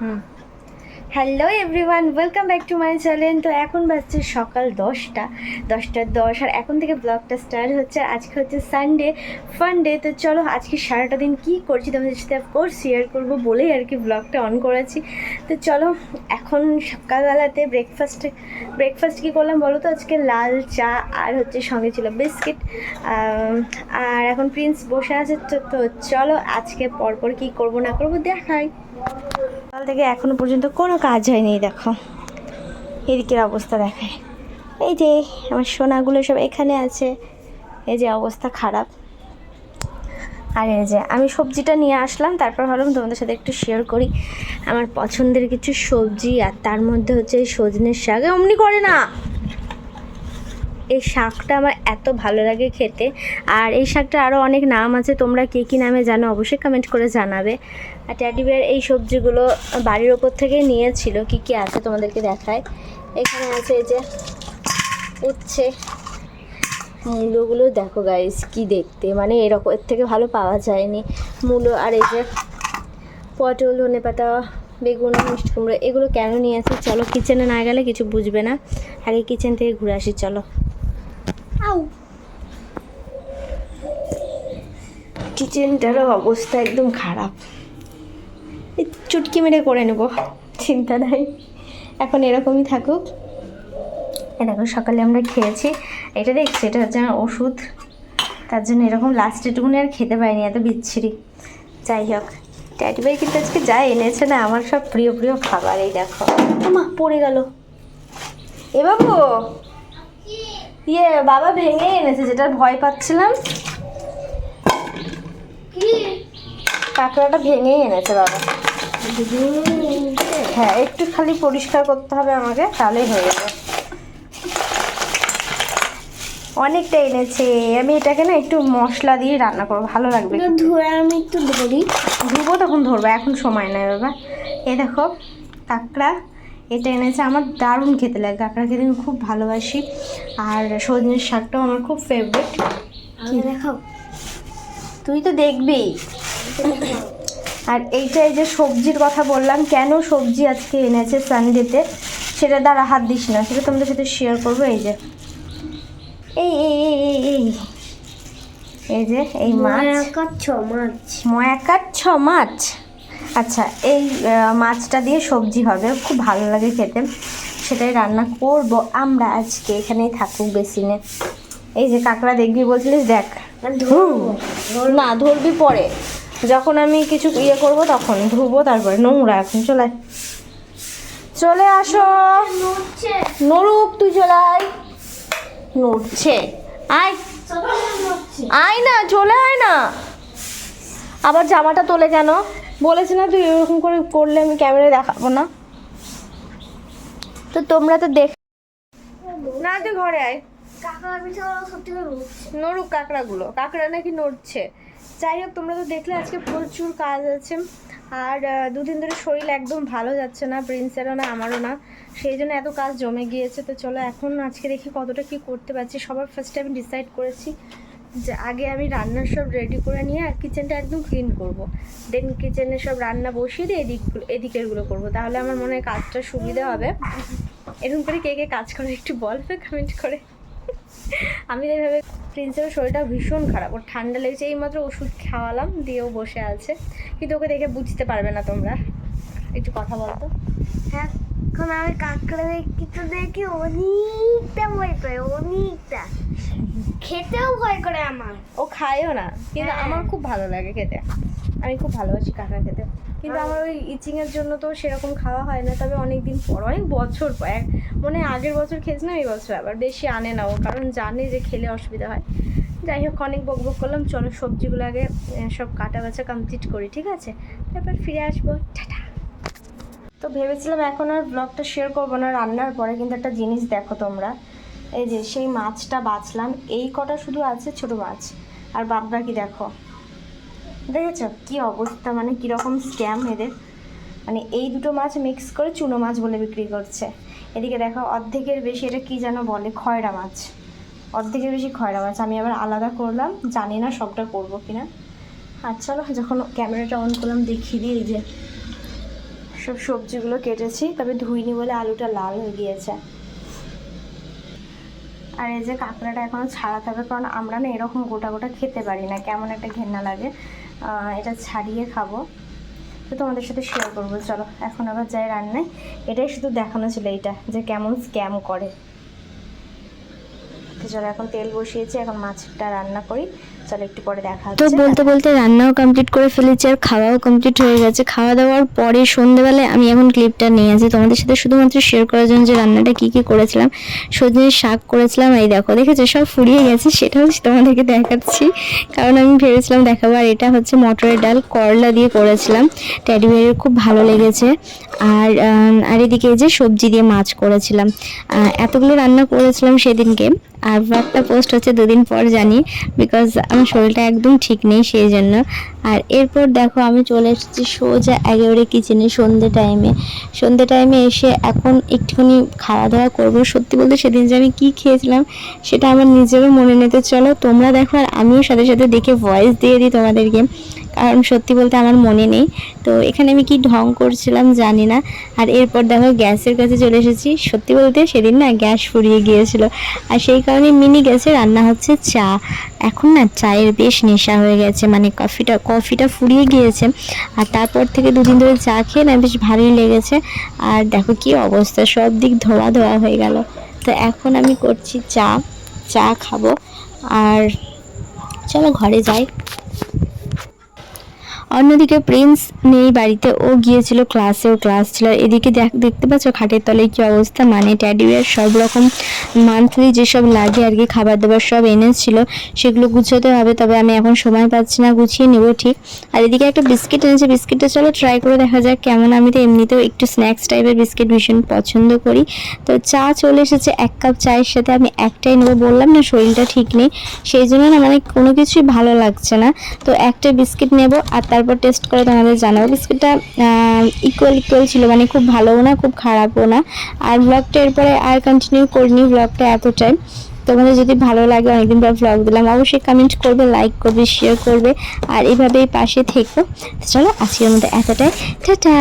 嗯。hello everyone, welcome back to my channel. তো এখন বাজছে সকাল দশটা দশটা দশ, আর এখন থেকে ব্লগটা স্টার্ট হচ্ছে। আজকে হচ্ছে সানডে ফান ডে তো চলো আজকে সারাটা দিন কী করছি, তোমাদের সাথে অফকোর্স শেয়ার করব বলেই আর কি ব্লগটা অন করেছি। তো চলো, এখন সকালবেলাতে ব্রেকফাস্ট ব্রেকফাস্ট কী করলাম বলো তো? আজকে লাল চা আর হচ্ছে সঙ্গে ছিল বিস্কিট। আর এখন প্রিন্স বসে আছে, তো তো চলো আজকে পরপর কী করব না করব দেখাই। সকাল থেকে এখনও পর্যন্ত কোনো কাজ হয়নি দেখো। এদিকের অবস্থা দেখে। এই যে, আমার সোনাগুলো সব এখানে আছে। এই যে অবস্থা খারাপ। আর এই যে, আমি সবজিটা নিয়ে আসলাম, তারপর ভাবলাম তোমাদের সাথে একটু শেয়ার করি। আমার পছন্দের কিছু সবজি, আর তার মধ্যে হচ্ছে এই সজনের শাক। অমনি করে না। এই শাকটা আমার এত ভালো লাগে খেতে। আর এই শাকটা আরও অনেক নাম আছে, তোমরা কে কী নামে জানো অবশ্যই কমেন্ট করে জানাবে। আর ট্যাডি বিয়ার এই সবজিগুলো বাড়ির ওপর থেকে নিয়েছিল, কি কি আছে তোমাদেরকে দেখায় এখানে আছে এই যে উচ্ছে, মূলোগুলো দেখো গাইস কি দেখতে। মানে এরকম, এর থেকে ভালো পাওয়া যায়নি। মূলো আর এই যে পটল, ধনে পাতা, বেগুন, মিষ্টি কুমড়ো, এগুলো কেন নিয়েছি চলো কিচেনে না গেলে কিছু বুঝবে না। আগে কিচেন থেকে ঘুরে আসি, চলো। কিচেনটারও অবস্থা একদম খারাপ। চুটকি মেরে করে নেব, চিন্তা নাই। এখন এরকমই থাকুক। দেখো, সকালে আমরা খেয়েছি। এটা দেখছি, এটা হচ্ছে আমার ওষুধ। তার জন্য এরকম লাস্টেটুকুনি আর খেতে পাইনি এত বিচ্ছিরি। যাই হোক ট্যাটি ভাই কিন্তু আজকে যা এনেছে না, আমার সব প্রিয় প্রিয় খাবার, এই দেখো। মা পড়ে গেল। এ বাবু! ইয়ে বাবা ভেঙে এনেছে যেটা ভয় পাচ্ছিলাম। কাঁকড়াটা ভেঙেই এনেছে বাবা। হ্যাঁ একটু খালি পরিষ্কার করতে হবে আমাকে তাহলেই হয়ে যাবে। অনেকটা এনেছে। আমি এটাকে না একটু মশলা দিয়ে রান্না করব ভালো লাগবে ধুয়ে আমি একটু ধরি ধুবো তখন ধরবো এখন সময় নেই বাবা। এ দেখো কাঁকড়া এটা এনেছে আমার দারুণ খেতে লাগে। কাঁকড়া খেতে আমি খুব ভালোবাসি। আর সজনের শাকটাও আমার খুব ফেভারিট দেখাও? তুই তো দেখবি। আর এইটা এই যে সবজির কথা বললাম কেন সবজি আজকে এনেছে সানডেতে সেটা দ্বারা হাত দিস না। সেটা তোমাদের সাথে শেয়ার করব এই যে। এই এই এই এই এই এই। যে এই মাছ। মাছ। ময়াকার ছ মাছ। আচ্ছা এই মাছটা দিয়ে সবজি হবে খুব ভালো লাগে খেতে। সেটাই রান্না করব। আমরা আজকে এখানেই থাকুক বেসিনে। এই যে কাঁকড়া দেখবি বলছিলিস দেখ। না ধরবি পরে। যখন আমি কিছু ইয়ে করব তখন ধুবো তারপরে নোংরা। এখন চলে। চলে আসো। নরুক তুই চলে আয়। নড়ছে। আয়। আয় না চলে আয় না। আবার জামাটা তোলে কেন? বলেছি না তুই এরকম করে করলে আমি ক্যামেরায় দেখাবো না। তো তোমরা তো দেখ না তুই ঘরে আয়। কাকা আমি তো সত্যি করে নড়ুক কাঁকড়াগুলো কাঁকড়া নাকি নড়ছে। যাই হোক তোমরা তো দেখলে আজকে প্রচুর কাজ আছে। আর দুদিন ধরে শরীর একদম ভালো যাচ্ছে না প্রিন্সেরও না আমারও না। সেই জন্য এত কাজ জমে গিয়েছে। তো চলো এখন আজকে দেখি কতটা কি করতে পারছি। সবার ফার্স্টে আমি ডিসাইড করেছি যে আগে আমি রান্নার সব রেডি করে নিয়ে আর কিচেনটা একদম ক্লিন করব। দেন কিচেনে সব রান্না বসিয়ে দিয়ে এদিকগুলো এদিকেরগুলো করব। তাহলে আমার মনে হয় কাজটা সুবিধা হবে। এরকম করে কে কে কাজ করে একটু বলবে কমেন্ট করে। আমি তো এভাবে প্রিন্সের শরীরটা ভীষণ খারাপ। ওর ঠান্ডা লেগেছে, এইমাত্র ওষুধ খাওয়ালাম দিয়েও বসে আছে। কিন্তু ওকে দেখে বুঝতে পারবে না তোমরা। একটু কথা বলতো হ্যাঁ এখন আমি কাকড়া দেখি তো দেখি অনেকটা ভয় পাই, অনেকটা। খেতেও ভয় করে আমার। ও খায়ও না কিন্তু হ্যাঁ। আমার খুব ভালো লাগে খেতে। আমি খুব ভালোবাসি কাঁকড়া খেতে। কিন্তু আমার ওই ইচিংয়ের জন্য তো সেরকম খাওয়া হয় না তবে অনেক দিন পর অনেক বছর পর এক মনে আগের বছর খেয়েছিলাম এই বছর আবার বেশি আনে না ও কারণ জানে যে খেলে অসুবিধা হয়। যাই হোক অনেক বক বক করলাম চলো সবজিগুলো আগে সব কাটা বাছা কমপ্লিট করি ঠিক আছে? তারপর ফিরে আসব টাটা। তো ভেবেছিলাম এখন আর ব্লগটা শেয়ার করব না রান্নার পরে কিন্তু একটা জিনিস দেখো তোমরা। এই যে সেই মাছটা বাছলাম এই কটা শুধু আছে ছোট মাছ। আর বাদ বাকি দেখো। দেখেছ কি অবস্থা? মানে কীরকম স্ক্যাম এদের। মানে এই দুটো মাছ মিক্স করে চুনো মাছ বলে বিক্রি করছে। এদিকে দেখো অর্ধেকের বেশি, এটা কি যেন বলে, খয়রা মাছ। অর্ধেকের বেশি খয়রা মাছ। আমি আবার আলাদা করলাম, জানি না সবটা করব কিনা। আর চলো, যখন ক্যামেরাটা অন করলাম দেখিয়ে দিই যে সব সবজিগুলো কেটেছি। তবে ধুইনি বলে আলুটা লাল হয়ে গিয়েছে। আর এই যে কাঁকড়াটা এখনও ছাড়াতে হবে, কারণ আমরা না এরকম গোটা গোটা খেতে পারি না। কেমন একটা ঘেন্না লাগে। এটা ছাড়িয়ে খাব। তো তোমাদের সাথে শেয়ার করব। চলো, এখন আবার যাই রান্নায়। এটাই শুধু দেখানো ছিল এইটা, যে কেমন স্ক্যাম করে। চলো, এখন তেল বসিয়েছি, এখন মাছটা রান্না করি। চলো একটু পরে দেখা তো বলতে বলতে রান্নাও কমপ্লিট করে ফেলেছি আর খাওয়াও কমপ্লিট হয়ে গেছে। খাওয়া দাওয়ার পরে সন্ধ্যেবেলায় আমি এখন ক্লিপটা নিয়ে আসি। তোমাদের সাথে শুধুমাত্র শেয়ার করার জন্য যে রান্নাটা কী কী করেছিলাম সজনের শাক করেছিলাম এই দেখো দেখেছ? সব ফুরিয়ে গেছে। সেটাও তোমাদেরকে দেখাচ্ছি। কারণ আমি ভেবেছিলাম দেখাবো আর এটা হচ্ছে মটরের ডাল। করলা দিয়ে করেছিলাম। ট্যাডি বিয়ারের খুব ভালো লেগেছে। আর আর এদিকে যে সবজি দিয়ে মাছ করেছিলাম। এতগুলো রান্না করেছিলাম সেদিনকে। আর ব্লগটা পোস্ট হচ্ছে দুদিন পর জানি। বিকজ আমার শরীরটা একদম ঠিক নেই সেই জন্য আর এরপর দেখো আমি চলে এসেছি সোজা একেবারে কিচেনে সন্ধ্যে টাইমে সন্ধ্যে টাইমে এসে এখন একটুখানি খাওয়া দাওয়া করব। সত্যি বলতে সেদিন যে আমি কী খেয়েছিলাম সেটা আমার নিজেরও মনে নিতে চলো তোমরা দেখো আর আমিও সাথে সাথে দেখে ভয়েস দিয়ে দিই তোমাদেরকে। কারণ সত্যি বলতে আমার মনে নেই। তো এখানে আমি কি ঢং করছিলাম জানি না। আর এরপর দেখো গ্যাসের কাছে চলে এসেছি। সত্যি বলতে সেদিন না গ্যাস ফুরিয়ে গিয়েছিল। আর সেই কারণে মিনি গ্যাসে রান্না হচ্ছে চা। এখন না চায়ের বেশ নেশা হয়ে গেছে। মানে কফিটা কফিটা ফুরিয়ে গিয়েছে। আর তারপর থেকে দুদিন ধরে চা খেয়ে না বেশ ভালোই লেগেছে। আর দেখো কি অবস্থা, সব দিক ধোয়া ধোয়া হয়ে গেল। তো এখন আমি করছি চা চা খাব। আর চলো ঘরে যাই। অন্যদিকে প্রিন্স নেই বাড়িতে ও গিয়েছিল ক্লাসে ও ক্লাস ছিল। এদিকে দেখ, দেখতে পাচ্ছ খাটের তলে কি অবস্থা? মানে ট্যাডিওয়ার সব রকম মান্থলি যেসব লাগে আর কি খাবার দাবার সব এনেছিল, সেগুলো গুছোতে হবে। তবে আমি এখন সময় পাচ্ছি না, গুছিয়ে নেব ঠিক। আর এদিকে একটা বিস্কিট এনেছে, বিস্কিটটা চলো ট্রাই করে দেখা যাক কেমন। আমি তো এমনিতেও একটু স্ন্যাক্স টাইপের বিস্কিট ভীষণ পছন্দ করি। তো চা চলে এসেছে, এক কাপ চায়ের সাথে আমি একটাই নেব। বললাম না শরীরটা ঠিক নেই, সেই জন্য না মানে কোনো কিছুই ভালো লাগছে না। তো একটা বিস্কিট নেব আর তারপর টেস্ট করে তোমাদের জানাব। বিস্কুটটা ইকুয়াল ইকুয়াল ছিল মানে খুব ভালোও না, খুব খারাপও না। আর ব্লগটা এরপরে আর কন্টিনিউ করিনি ব্লগটা এতটাই। তোমাদের যদি ভালো লাগে, অনেকদিন পর ব্লগ দিলাম, অবশ্যই কমেন্ট করবে লাইক করবে শেয়ার করবে, আর এভাবেই পাশে থেকো। চলো, আজকের মধ্যে এতটাই। টাটা!